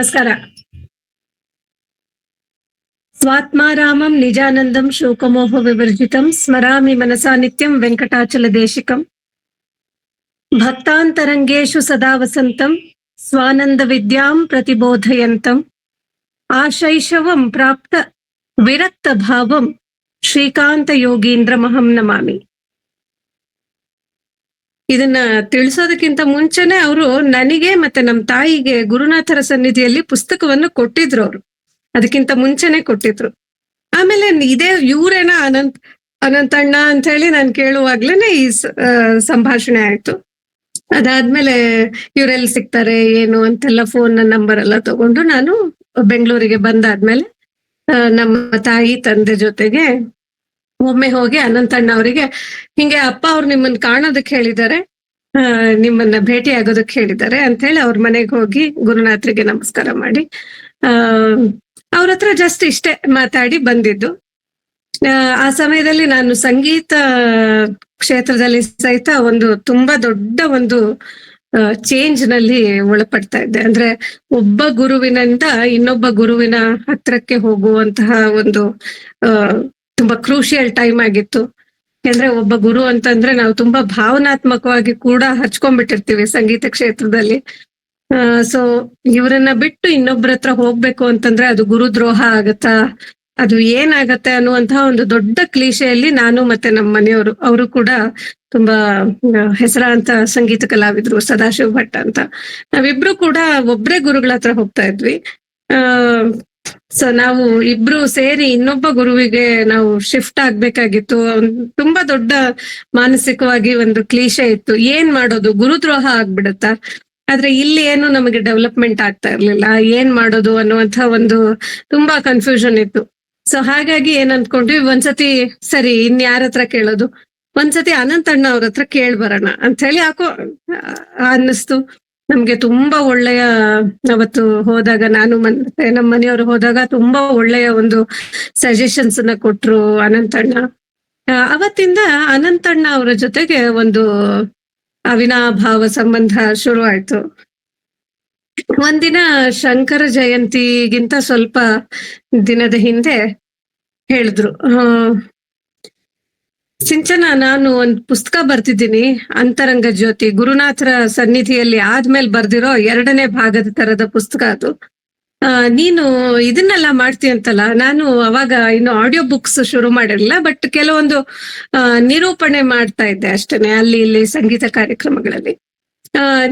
ನಮಸ್ಕಾರ ಸ್ವಾತ್ಮಾರಾಮಂ ನಿಜಾನಂದಂ ಶೋಕಮೋಹ ವಿವರ್ಜಿತಂ ಸ್ಮರಾಮಿ ಮನಸಾ ನಿತ್ಯಂ ವೆಂಕಟಾಚಲ ದೇಶಿಕಂ ಭಕ್ತಾಂತರಂಗೇಶು ಸದಾ ವಸಂತಂ ಸ್ವಾನಂದ ವಿದ್ಯಾಂ ಪ್ರತಿಬೋಧಯಂತಂ ಆಶೈಶವಂ ಪ್ರಾಪ್ತ ವಿರಕ್ತ ಭಾವಂ ಶ್ರೀಕಾಂತ ಯೋಗೀಂದ್ರ ಮಹಂ ನಮಾಮಿ ಇದನ್ನ ತಿಳಿಸೋದಕ್ಕಿಂತ ಮುಂಚೆನೆ ಅವರು ನನಗೆ ಮತ್ತೆ ನಮ್ಮ ತಾಯಿಗೆ ಗುರುನಾಥರ ಸನ್ನಿಧಿಯಲ್ಲಿ ಪುಸ್ತಕವನ್ನು ಕೊಟ್ಟಿದ್ರು ಅವರು. ಅದಕ್ಕಿಂತ ಮುಂಚೆನೆ ಕೊಟ್ಟಿದ್ರು. ಆಮೇಲೆ ಇದೇ ಇವ್ರೇನ ಅನಂತ್ ಅನಂತಣ್ಣ ಅಂತ ಹೇಳಿ ನಾನು ಕೇಳುವಾಗ್ಲೇನೆ ಈ ಸಂಭಾಷಣೆ ಆಯ್ತು. ಅದಾದ್ಮೇಲೆ ಇವರೆಲ್ಲಿ ಸಿಗ್ತಾರೆ, ಏನು ಅಂತೆಲ್ಲ ಫೋನ್ ನಂಬರ್ ಎಲ್ಲ ತಗೊಂಡು ನಾನು ಬೆಂಗಳೂರಿಗೆ ಬಂದಾದ್ಮೇಲೆ ನಮ್ಮ ತಾಯಿ ತಂದೆ ಜೊತೆಗೆ ಒಮ್ಮೆ ಹೋಗಿ ಅನಂತಣ್ಣ ಅವರಿಗೆ ಹಿಂಗೆ ಅಪ್ಪ ಅವ್ರು ನಿಮ್ಮನ್ನ ಕಾಣೋದಕ್ಕೆ ಹೇಳಿದ್ದಾರೆ ನಿಮ್ಮನ್ನ ಭೇಟಿ ಆಗೋದಕ್ಕೆ ಹೇಳಿದ್ದಾರೆ ಅಂತ ಹೇಳಿ ಅವ್ರ ಮನೆಗೆ ಹೋಗಿ ಗುರುನಾಥರಿಗೆ ನಮಸ್ಕಾರ ಮಾಡಿ ಆ ಅವ್ರ ಹತ್ರ ಜಸ್ಟ್ ಇಷ್ಟೇ ಮಾತಾಡಿ ಬಂದಿದ್ದು. ಆ, ಸಮಯದಲ್ಲಿ ನಾನು ಸಂಗೀತ ಕ್ಷೇತ್ರದಲ್ಲಿ ಸಹಿತ ಒಂದು ತುಂಬಾ ದೊಡ್ಡ ಒಂದು ಚೇಂಜ್ನಲ್ಲಿ ಒಳಪಡ್ತಾ ಇದ್ದೆ. ಅಂದ್ರೆ ಒಬ್ಬ ಗುರುವಿನಿಂದ ಇನ್ನೊಬ್ಬ ಗುರುವಿನ ಹತ್ರಕ್ಕೆ ಹೋಗುವಂತಹ ಒಂದು ತುಂಬಾ ಕ್ರೂಷಿಯಲ್ ಟೈಮ್ ಆಗಿತ್ತು. ಯಾಕಂದ್ರೆ ಒಬ್ಬ ಗುರು ಅಂತಂದ್ರೆ ನಾವು ತುಂಬಾ ಭಾವನಾತ್ಮಕವಾಗಿ ಕೂಡ ಹಚ್ಕೊಂಡ್ಬಿಟ್ಟಿರ್ತೀವಿ ಸಂಗೀತ ಕ್ಷೇತ್ರದಲ್ಲಿ. ಸೊ ಇವರನ್ನ ಬಿಟ್ಟು ಇನ್ನೊಬ್ರ ಹತ್ರ ಹೋಗ್ಬೇಕು ಅಂತಂದ್ರೆ ಅದು ಗುರುದ್ರೋಹ ಆಗತ್ತಾ? ಅದು ಏನಾಗತ್ತೆ ಅನ್ನುವಂತಹ ಒಂದು ದೊಡ್ಡ ಕ್ಲೀಶೆಯಲ್ಲಿ ನಾನು ಮತ್ತೆ ನಮ್ಮ ಮನೆಯವರು ಅವರು ಕೂಡ ತುಂಬಾ ಆ, ಹೆಸರಾಂತ ಸಂಗೀತ ಕಲಾವಿದ್ರು ಸದಾಶಿವ ಭಟ್ ಅಂತ. ನಾವಿಬ್ರು ಕೂಡ ಒಬ್ರೇ ಗುರುಗಳ ಹತ್ರ ಹೋಗ್ತಾ ಇದ್ವಿ. ಆ ಸೊ ನಾವು ಇಬ್ರು ಸೇರಿ ಇನ್ನೊಬ್ಬ ಗುರುವಿಗೆ ನಾವು ಶಿಫ್ಟ್ ಆಗ್ಬೇಕಾಗಿತ್ತು. ತುಂಬಾ ದೊಡ್ಡ ಮಾನಸಿಕವಾಗಿ ಒಂದು ಕ್ಲೀಶೆ ಇತ್ತು. ಏನ್ ಮಾಡೋದು? ಗುರುದ್ರೋಹ ಆಗ್ಬಿಡುತ್ತಾ? ಆದ್ರೆ ಇಲ್ಲಿ ಏನು ನಮಗೆ ಡೆವಲಪ್ಮೆಂಟ್ ಆಗ್ತಾ ಇರ್ಲಿಲ್ಲ. ಏನ್ ಮಾಡೋದು ಅನ್ನುವಂತ ಒಂದು ತುಂಬಾ ಕನ್ಫ್ಯೂಷನ್ ಇತ್ತು. ಸೊ ಹಾಗಾಗಿ ಏನ್ ಅನ್ಕೊಂಡ್ವಿ? ಒಂದ್ಸತಿ, ಸರಿ, ಇನ್ ಯಾರ ಹತ್ರ ಕೇಳೋದು? ಒಂದ್ಸತಿ ಅನಂತಣ್ಣ ಅವ್ರ ಹತ್ರ ಕೇಳ್ ಬರೋಣ ಅಂತ ಹೇಳಿ ಯಾಕೋ ಅನ್ನಿಸ್ತು. ನಮ್ಗೆ ತುಂಬಾ ಒಳ್ಳೆಯ ಅವತ್ತು ಹೋದಾಗ ನಾನು ಮತ್ತೆ ನಮ್ಮ ಮನೆಯವರು ಹೋದಾಗ ತುಂಬಾ ಒಳ್ಳೆಯ ಒಂದು ಸಜೆಷನ್ಸ್ನ ಕೊಟ್ರು ಅನಂತಣ್ಣ. ಅವತ್ತಿಂದ ಅನಂತಣ್ಣ ಅವರ ಜೊತೆಗೆ ಒಂದು ಅವಿನಾಭಾವ ಸಂಬಂಧ ಶುರು ಆಯ್ತು ಒಂದಿನ ಶಂಕರ ಜಯಂತಿಗಿಂತ ಸ್ವಲ್ಪ ದಿನದ ಹಿಂದೆ ಹೇಳಿದ್ರು. ಸಿಂಚನ, ನಾನು ಒಂದ್ ಪುಸ್ತಕ ಬರ್ತಿದ್ದೀನಿ, ಅಂತರಂಗ ಜ್ಯೋತಿ. ಗುರುನಾಥರ ಸನ್ನಿಧಿಯಲ್ಲಿ ಆದ್ಮೇಲೆ ಬರ್ದಿರೋ ಎರಡನೇ ಭಾಗದ ತರದ ಪುಸ್ತಕ ಅದು. ನೀನು ಇದನ್ನೆಲ್ಲ ಮಾಡ್ತೀಯಂತಲ್ಲ ನಾನು ಅವಾಗ ಇನ್ನು ಆಡಿಯೋ ಬುಕ್ಸ್ ಶುರು ಮಾಡಿರಲಿಲ್ಲ ಬಟ್ ಕೆಲವೊಂದು ನಿರೂಪಣೆ ಮಾಡ್ತಾ ಇದ್ದೆ ಅಷ್ಟೇನೆ, ಅಲ್ಲಿ ಇಲ್ಲಿ ಸಂಗೀತ ಕಾರ್ಯಕ್ರಮಗಳಲ್ಲಿ.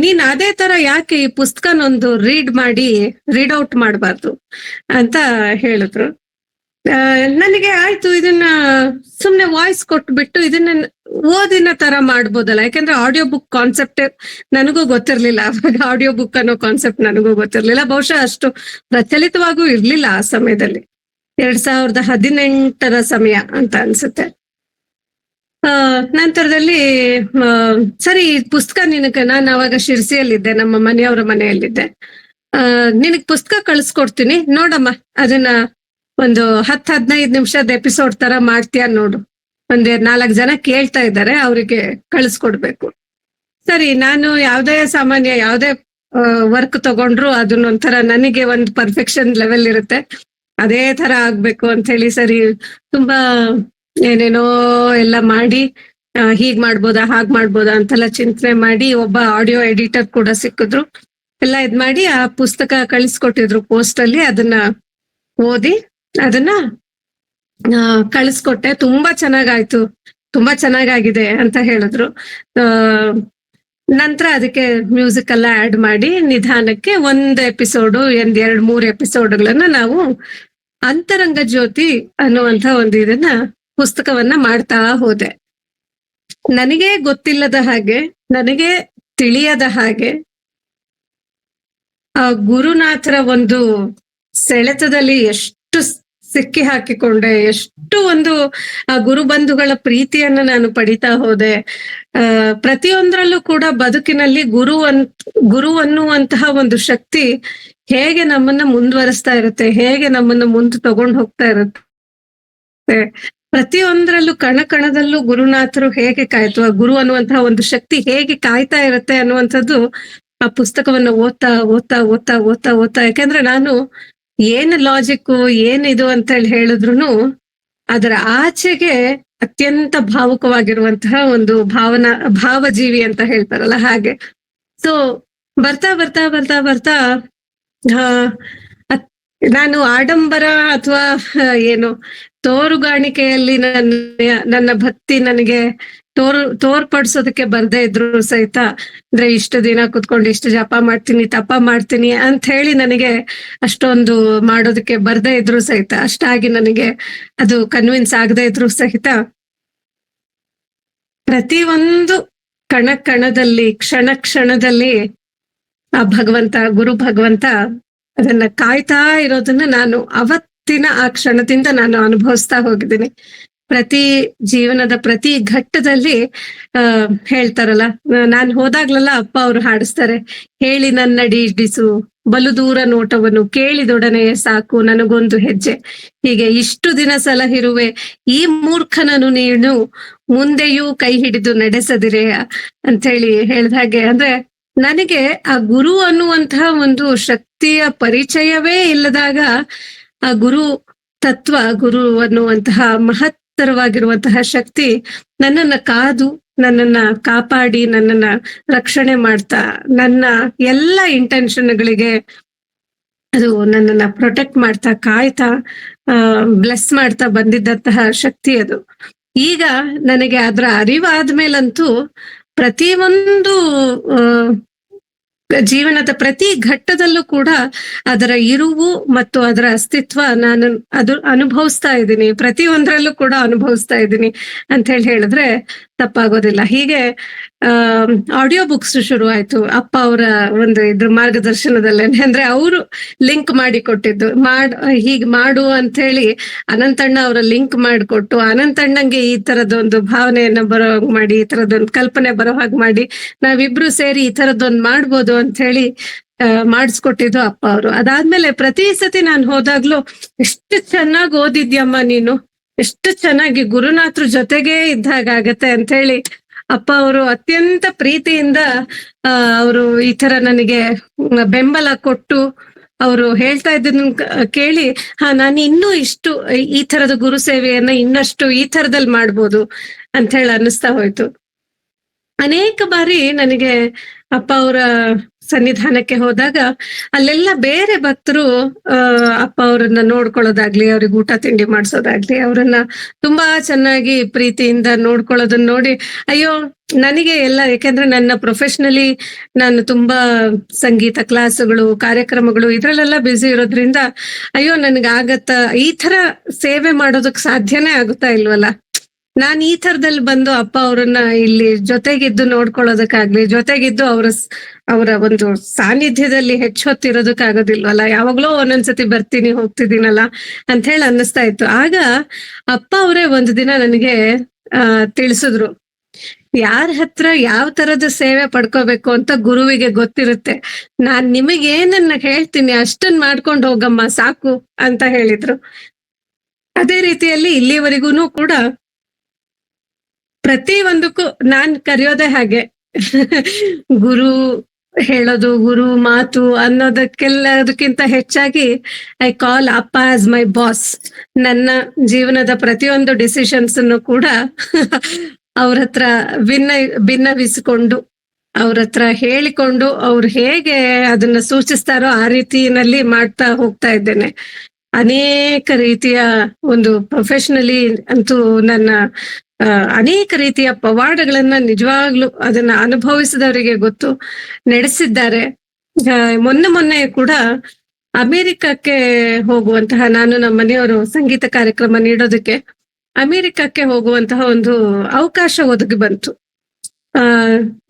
ನೀನ್ ಅದೇ ತರ ಯಾಕೆ ಈ ಪುಸ್ತಕನೊಂದು ರೀಡ್ ಮಾಡಿ ರೀಡ್ ಔಟ್ ಮಾಡಬಾರ್ದು ಅಂತ ಹೇಳಿದ್ರು. ನನಗೆ ಆಯ್ತು ಇದನ್ನ ಸುಮ್ನೆ ವಾಯ್ಸ್ ಕೊಟ್ಬಿಟ್ಟು ಇದನ್ನ ಓದಿನ ತರ ಮಾಡ್ಬೋದಲ್ಲ. ಯಾಕಂದ್ರೆ ಆಡಿಯೋ ಬುಕ್ ಕಾನ್ಸೆಪ್ಟ್ ನನಗೂ ಗೊತ್ತಿರ್ಲಿಲ್ಲ. ಅವಾಗ ಆಡಿಯೋ ಬುಕ್ ಅನ್ನೋ ಕಾನ್ಸೆಪ್ಟ್ ನನಗೂ ಗೊತ್ತಿರ್ಲಿಲ್ಲ. ಬಹುಶಃ ಅಷ್ಟು ಪ್ರಚಲಿತವಾಗೂ ಇರ್ಲಿಲ್ಲ ಆ ಸಮಯದಲ್ಲಿ. ಎರಡ್ ಸಾವಿರದ ಹದಿನೆಂಟರ ಸಮಯ ಅಂತ ಅನ್ಸುತ್ತೆ. ಆ, ನಂತರದಲ್ಲಿ ಸರಿ ಪುಸ್ತಕ ನಿನಕ ನಾನು ಅವಾಗ ಶಿರ್ಸಿಯಲ್ಲಿದ್ದೆ, ನಮ್ಮ ಮನೆಯವರ ಮನೆಯಲ್ಲಿದ್ದೆ. ಆ, ನಿನಗ್ ಪುಸ್ತಕ ಕಳ್ಸ್ಕೊಡ್ತೀನಿ. ನೋಡಮ್ಮ, ಅದನ್ನ ಒಂದು ಹತ್ ಹದಿನೈದು ನಿಮಿಷದ ಎಪಿಸೋಡ್ ತರ ಮಾಡ್ತೀಯ ನೋಡು. ಒಂದ್ ನಾಲ್ಕು ಜನ ಕೇಳ್ತಾ ಇದ್ದಾರೆ, ಅವರಿಗೆ ಕಳಿಸ್ಕೊಡ್ಬೇಕು. ಸರಿ, ನಾನು ಯಾವ್ದೇ ಸಾಮಾನ್ಯ ಯಾವ್ದೇ ವರ್ಕ್ ತಗೊಂಡ್ರು ಅದನ್ನ ಅದನ್ನೊಂಥರ ನನಗೆ ಒಂದು ಪರ್ಫೆಕ್ಷನ್ ಲೆವೆಲ್ ಇರುತ್ತೆ. ಅದೇ ತರ ಆಗ್ಬೇಕು ಅಂತ ಹೇಳಿ ಸರಿ, ತುಂಬಾ ಏನೇನೋ ಎಲ್ಲ ಮಾಡಿ ಹೀಗ್ ಮಾಡ್ಬೋದಾ, ಹಾಗ್ ಮಾಡ್ಬೋದಾ ಅಂತೆಲ್ಲ ಚಿಂತನೆ ಮಾಡಿ ಒಬ್ಬ ಆಡಿಯೋ ಎಡಿಟರ್ ಕೂಡ ಸಿಕ್ಕಿದ್ರು. ಎಲ್ಲ ಇದ್ ಮಾಡಿ ಆ ಪುಸ್ತಕ ಕಳಿಸ್ಕೊಟ್ಟಿದ್ರು ಪೋಸ್ಟ್ ಅಲ್ಲಿ, ಅದನ್ನ ಓದಿ ಅದನ್ನ ಕಳಿಸ್ಕೊಟ್ಟೆ. ತುಂಬಾ ಚೆನ್ನಾಗಾಯ್ತು. ತುಂಬಾ ಚೆನ್ನಾಗಾಗಿದೆ ಅಂತ ಹೇಳಿದ್ರು. ನಂತರ ಅದಕ್ಕೆ ಮ್ಯೂಸಿಕ್ ಎಲ್ಲ ಆಡ್ ಮಾಡಿ ನಿಧಾನಕ್ಕೆ ಒಂದ್ ಎಪಿಸೋಡು ಒಂದ್ ಎರಡ್, ಮೂರ್ ಎಪಿಸೋಡ್ಗಳನ್ನ ನಾವು ಅಂತರಂಗ ಜ್ಯೋತಿ ಅನ್ನುವಂತ ಒಂದು ಇದನ್ನ ಪುಸ್ತಕವನ್ನ ಮಾಡ್ತಾ ಹೋದೆ. ನನಗೆ ಗೊತ್ತಿಲ್ಲದ ಹಾಗೆ, ನನಗೆ ತಿಳಿಯದ ಹಾಗೆ, ಆ ಗುರುನಾಥರ ಒಂದು ಸೆಳೆತದಲ್ಲಿ ಎಷ್ಟು ಸಿಕ್ಕಿ ಹಾಕಿಕೊಂಡೆ, ಎಷ್ಟು ಒಂದು, ಆ, ಗುರುಬಂಧುಗಳ ಪ್ರೀತಿಯನ್ನ ನಾನು ಪಡಿತಾ ಹೋದೆ. ಆ, ಪ್ರತಿಯೊಂದರಲ್ಲೂ ಕೂಡ ಬದುಕಿನಲ್ಲಿ ಗುರು ಅನ್, ಗುರು ಅನ್ನುವಂತಹ ಒಂದು ಶಕ್ತಿ ಹೇಗೆ ನಮ್ಮನ್ನ ಮುಂದುವರಿಸ್ತಾ ಇರುತ್ತೆ, ಹೇಗೆ ನಮ್ಮನ್ನ ಮುಂದೆ ತಗೊಂಡು ಹೋಗ್ತಾ ಇರುತ್ತೆ. ಪ್ರತಿಯೊಂದರಲ್ಲೂ ಕಣ ಕಣದಲ್ಲೂ ಗುರುನಾಥರು ಹೇಗೆ ಕಾಯ್ತು, ಗುರು ಅನ್ನುವಂತಹ ಒಂದು ಶಕ್ತಿ ಹೇಗೆ ಕಾಯ್ತಾ ಇರುತ್ತೆ ಅನ್ನುವಂಥದ್ದು ಆ ಪುಸ್ತಕವನ್ನು ಓದ್ತಾ ಓದ್ತಾ ಓದ್ತಾ ಓದ್ತಾ ಓದ್ತಾ. ಯಾಕಂದ್ರೆ ನಾನು ಏನ್ ಲಾಜಿಕ್ ಏನಿದು ಅಂತ ಹೇಳಿ ಹೇಳಿದ್ರು ಅದರ ಆಚೆಗೆ ಅತ್ಯಂತ ಭಾವುಕವಾಗಿರುವಂತಹ ಒಂದು ಭಾವನಾ, ಭಾವಜೀವಿ ಅಂತ ಹೇಳ್ತಾರಲ್ಲ ಹಾಗೆ. ಸೊ ಬರ್ತಾ ಬರ್ತಾ ಬರ್ತಾ ಬರ್ತಾ ನಾನು ಆಡಂಬರ ಅಥವಾ ಏನು ತೋರುಗಾಣಿಕೆಯಲ್ಲಿ ನನ್ನ ನನ್ನ ಭಕ್ತಿ ನನಗೆ ತೋರ್, ತೋರ್ಪಡಿಸೋದಕ್ಕೆ ಬರ್ದೇ ಇದ್ರು ಸಹಿತ. ಅಂದ್ರೆ ಇಷ್ಟು ದಿನ ಕುತ್ಕೊಂಡು ಇಷ್ಟು ಜಪ ಮಾಡ್ತೀನಿ, ತಪ ಮಾಡ್ತೀನಿ ಅಂತ ಹೇಳಿ ನನಗೆ ಅಷ್ಟೊಂದು ಮಾಡೋದಕ್ಕೆ ಬರ್ದೇ ಇದ್ರು ಸಹಿತ. ಅಷ್ಟಾಗಿ ನನಗೆ ಅದು ಕನ್ವಿನ್ಸ್ ಆಗದೆ ಇದ್ರು ಸಹಿತ. ಪ್ರತಿ ಒಂದು ಕಣ ಕಣದಲ್ಲಿ, ಕ್ಷಣ ಕ್ಷಣದಲ್ಲಿ ಆ ಭಗವಂತ, ಗುರು ಭಗವಂತ ಅದನ್ನ ಕಾಯ್ತಾ ಇರೋದನ್ನ ನಾನು ಅವತ್ತಿನ ಆ ಕ್ಷಣದಿಂದ ನಾನು ಅನುಭವಿಸ್ತಾ ಹೋಗಿದ್ದೀನಿ. ಪ್ರತಿ ಜೀವನದ ಪ್ರತಿ ಘಟ್ಟದಲ್ಲಿ, ಆ, ಹೇಳ್ತಾರಲ್ಲ, ನಾನು ಹೋದಾಗ್ಲೆಲ್ಲ ಅಪ್ಪ ಅವರು ಹಾಡಿಸ್ತಾರೆ, ಹೇಳಿ ನನ್ನಡಿ ಇಡಿಸು, ಬಲು ದೂರ ನೋಟವನ್ನು ಕೇಳಿದೊಡನೆ ಸಾಕು, ನನಗೊಂದು ಹೆಜ್ಜೆ. ಹೀಗೆ ಇಷ್ಟು ದಿನ ಸಲಹಿರುವೆ, ಈ ಮೂರ್ಖನನ್ನು ನೀನು ಮುಂದೆಯೂ ಕೈ ಹಿಡಿದು ನಡೆಸದಿರೆ ಅಂತ ಹೇಳಿ ಹೇಳ್ದ ಹಾಗೆ, ಅಂದ್ರೆ ನನಗೆ ಆ ಗುರು ಅನ್ನುವಂತಹ ಒಂದು ಶಕ್ತಿಯ ಪರಿಚಯವೇ ಇಲ್ಲದಾಗ ಆ ಗುರು ತತ್ವ ಗುರು ಅನ್ನುವಂತಹ ಮಹತ್ತರವಾಗಿರುವಂತಹ ಶಕ್ತಿ ನನ್ನನ್ನ ಕಾದು ನನ್ನನ್ನ ಕಾಪಾಡಿ ನನ್ನನ್ನ ರಕ್ಷಣೆ ಮಾಡ್ತಾ ನನ್ನ ಎಲ್ಲ ಇಂಟೆನ್ಷನ್ಗಳಿಗೆ ಅದು ನನ್ನನ್ನ ಪ್ರೊಟೆಕ್ಟ್ ಮಾಡ್ತಾ ಕಾಯ್ತಾ ಆ ಬ್ಲೆಸ್ ಮಾಡ್ತಾ ಬಂದಿದ್ದಂತಹ ಶಕ್ತಿ ಅದು. ಈಗ ನನಗೆ ಅದರ ಅರಿವಾದ್ಮೇಲಂತೂ ಪ್ರತಿ ಆ, ಜೀವನದ ಪ್ರತಿ ಘಟ್ಟದಲ್ಲೂ ಕೂಡ ಅದರ ಇರುವು ಮತ್ತು ಅದರ ಅಸ್ತಿತ್ವ ನಾನು ಅದು ಅನುಭವಿಸ್ತಾ ಇದ್ದೀನಿ. ಪ್ರತಿಯೊಂದರಲ್ಲೂ ಕೂಡ ಅನುಭವಿಸ್ತಾ ಇದ್ದೀನಿ ಅಂತ ಹೇಳಿ ಹೇಳಿದ್ರೆ ತಪ್ಪಾಗೋದಿಲ್ಲ. ಹೀಗೆ ಆಡಿಯೋ ಬುಕ್ಸ್ ಶುರು ಆಯ್ತು. ಅಪ್ಪ ಅವರ ಒಂದು ಇದ್ರ ಮಾರ್ಗದರ್ಶನದಲ್ಲೇ ಅಂದ್ರೆ ಅವರು ಲಿಂಕ್ ಮಾಡಿ ಕೊಟ್ಟಿದ್ದು ಮಾಡ್, ಹೀಗ್ ಮಾಡು ಅಂತ ಹೇಳಿ ಅನಂತಣ್ಣ ಅವರ ಲಿಂಕ್ ಮಾಡಿಕೊಟ್ಟು, ಅನಂತಣ್ಣಂಗೆ ಈ ತರದೊಂದು ಭಾವನೆಯನ್ನ ಬರೋ ಹಾಗೆ ಮಾಡಿ, ಈ ತರದೊಂದು ಕಲ್ಪನೆ ಬರೋ ಹಾಗೆ ಮಾಡಿ ನಾವಿಬ್ರು ಸೇರಿ ಈ ತರದೊಂದು ಮಾಡ್ಬೋದು ಅಂತ ಹೇಳಿ ಮಾಡಿಸ್ಕೊಟ್ಟಿದ್ದು ಅಪ್ಪ ಅವರು. ಅದಾದ್ಮೇಲೆ ಪ್ರತಿ ಸತಿ ನಾನು ಹೋದಾಗ್ಲೂ ಎಷ್ಟು ಚೆನ್ನಾಗಿ ಓದಿದ್ಯಮ್ಮ ನೀನು? ಎಷ್ಟು ಚೆನ್ನಾಗಿ ಗುರುನಾಥ್ರ ಜೊತೆಗೇ ಇದ್ದಾಗ ಆಗತ್ತೆ ಅಂತ ಹೇಳಿ ಅಪ್ಪ ಅವರು ಅತ್ಯಂತ ಪ್ರೀತಿಯಿಂದ ಅವರು ಈ ತರ ನನಗೆ ಬೆಂಬಲ ಕೊಟ್ಟು ಅವರು ಹೇಳ್ತಾ ಇದ್ದನ್ನ ಕ- ಕೇಳಿ, ಹಾ, ನಾನು ಇನ್ನೂ ಇಷ್ಟು ಈ ತರದ ಗುರು ಸೇವೆಯನ್ನ ಇನ್ನಷ್ಟು ಈ ತರದಲ್ಲಿ ಮಾಡ್ಬೋದು ಅಂತ ಹೇಳಿ ಅನ್ನಿಸ್ತಾ ಹೋಯ್ತು. ಅನೇಕ ಬಾರಿ ನನಗೆ ಅಪ್ಪ ಅವರ ಸನ್ನಿಧಾನಕ್ಕೆ ಹೋದಾಗ ಅಲ್ಲೆಲ್ಲ ಬೇರೆ ಭಕ್ತರು ಅಪ್ಪ ಅವ್ರನ್ನ ನೋಡ್ಕೊಳ್ಳೋದಾಗ್ಲಿ, ಅವ್ರಿಗೆ ಊಟ ತಿಂಡಿ ಮಾಡಿಸೋದಾಗ್ಲಿ, ಅವ್ರನ್ನ ತುಂಬಾ ಚೆನ್ನಾಗಿ ಪ್ರೀತಿಯಿಂದ ನೋಡ್ಕೊಳ್ಳೋದನ್ನ ನೋಡಿ, ಅಯ್ಯೋ, ನನಗೆ ಎಲ್ಲ, ಯಾಕಂದ್ರೆ ನನ್ನ ಪ್ರೊಫೆಷನಲಿ ನಾನು ತುಂಬಾ ಸಂಗೀತ ಕ್ಲಾಸ್ಗಳು ಕಾರ್ಯಕ್ರಮಗಳು ಇದ್ರಲ್ಲೆಲ್ಲ ಬ್ಯುಸಿ ಇರೋದ್ರಿಂದ, ಅಯ್ಯೋ, ನನ್ಗಾಗತ್ತ, ಈ ತರ ಸೇವೆ ಮಾಡೋದಕ್ ಸಾಧ್ಯನೇ ಆಗುತ್ತಾ ಇಲ್ವಲ್ಲ? ನಾನ್ ಈ ತರದಲ್ಲಿ ಬಂದು ಅಪ್ಪ ಅವ್ರನ್ನ ಇಲ್ಲಿ ಜೊತೆಗಿದ್ದು ನೋಡ್ಕೊಳ್ಳೋದಕ್ಕಾಗ್ಲಿ, ಜೊತೆಗಿದ್ದು ಅವರ ಅವರ ಒಂದು ಸಾನ್ನಿಧ್ಯದಲ್ಲಿ ಹೆಚ್ಚು ಹೊತ್ತಿರೋದಕ್ಕಾಗೋದಿಲ್ವಲ್ಲ ಯಾವಾಗ್ಲೋ ಒಂದೊಂದ್ಸತಿ ಬರ್ತೀನಿ, ಹೋಗ್ತಿದ್ದೀನಲ್ಲ ಅಂತ ಹೇಳಿ ಅನ್ನಿಸ್ತಾ ಇತ್ತು. ಆಗ ಅಪ್ಪ ಅವರೇ ಒಂದು ದಿನ ನನಗೆ, ಆ, ತಿಳಿಸಿದ್ರು, ಯಾರ ಹತ್ರ ಯಾವ ತರದ ಸೇವೆ ಪಡ್ಕೋಬೇಕು ಅಂತ ಗುರುವಿಗೆ ಗೊತ್ತಿರುತ್ತೆ. ನಾನ್ ನಿಮಗೆ ಏನನ್ನ ಹೇಳ್ತೀನಿ, ಅಷ್ಟನ್ ಮಾಡ್ಕೊಂಡು ಹೋಗಮ್ಮ, ಸಾಕು, ಅಂತ ಹೇಳಿದ್ರು. ಅದೇ ರೀತಿಯಲ್ಲಿ ಇಲ್ಲಿವರೆಗೂ ಕೂಡ ಪ್ರತಿ ಒಂದಕ್ಕೂ ನಾನ್ ಕರೆಯೋದೇ ಹಾಗೆ. ಗುರು ಹೇಳೋದು, ಗುರು ಮಾತು ಅನ್ನೋದಕ್ಕೆಲ್ಲದಕ್ಕಿಂತ ಹೆಚ್ಚಾಗಿ ಐ ಕಾಲ್ ಅಪ್ಪ ಆಸ್ ಮೈ ಬಾಸ್ ನನ್ನ ಜೀವನದ ಪ್ರತಿಯೊಂದು ಡಿಸಿಷನ್ಸ್ ಅನ್ನು ಕೂಡ ಅವ್ರ ಹತ್ರ ಭಿನ್ನ, ಭಿನ್ನವಿಸಿಕೊಂಡು, ಅವ್ರ ಹತ್ರ ಹೇಳಿಕೊಂಡು ಅವ್ರು ಹೇಗೆ ಅದನ್ನ ಸೂಚಿಸ್ತಾರೋ ಆ ರೀತಿಯಲ್ಲಿ ಮಾಡ್ತಾ ಹೋಗ್ತಾ ಇದ್ದೇನೆ. ಅನೇಕ ರೀತಿಯ ಒಂದು ಪ್ರೊಫೆಷನಲಿ ಅಂತೂ ನನ್ನ ಅನೇಕ ರೀತಿಯ ಪವಾಡಗಳನ್ನ ನಿಜವಾಗ್ಲು ಅದನ್ನ ಅನುಭವಿಸಿದವರಿಗೆ ಗೊತ್ತು. ನಡೆಸಿದ್ದಾರೆ. ಮೊನ್ನೆ ಮೊನ್ನೆ ಕೂಡ ಅಮೆರಿಕಕ್ಕೆ ಹೋಗುವಂತಹ ನಾನು ನಮ್ಮ ಮನೆಯವರು ಸಂಗೀತ ಕಾರ್ಯಕ್ರಮ ನೀಡೋದಕ್ಕೆ ಅಮೆರಿಕಕ್ಕೆ ಹೋಗುವಂತಹ ಒಂದು ಅವಕಾಶ ಒದಗಿ ಬಂತು. ಆ,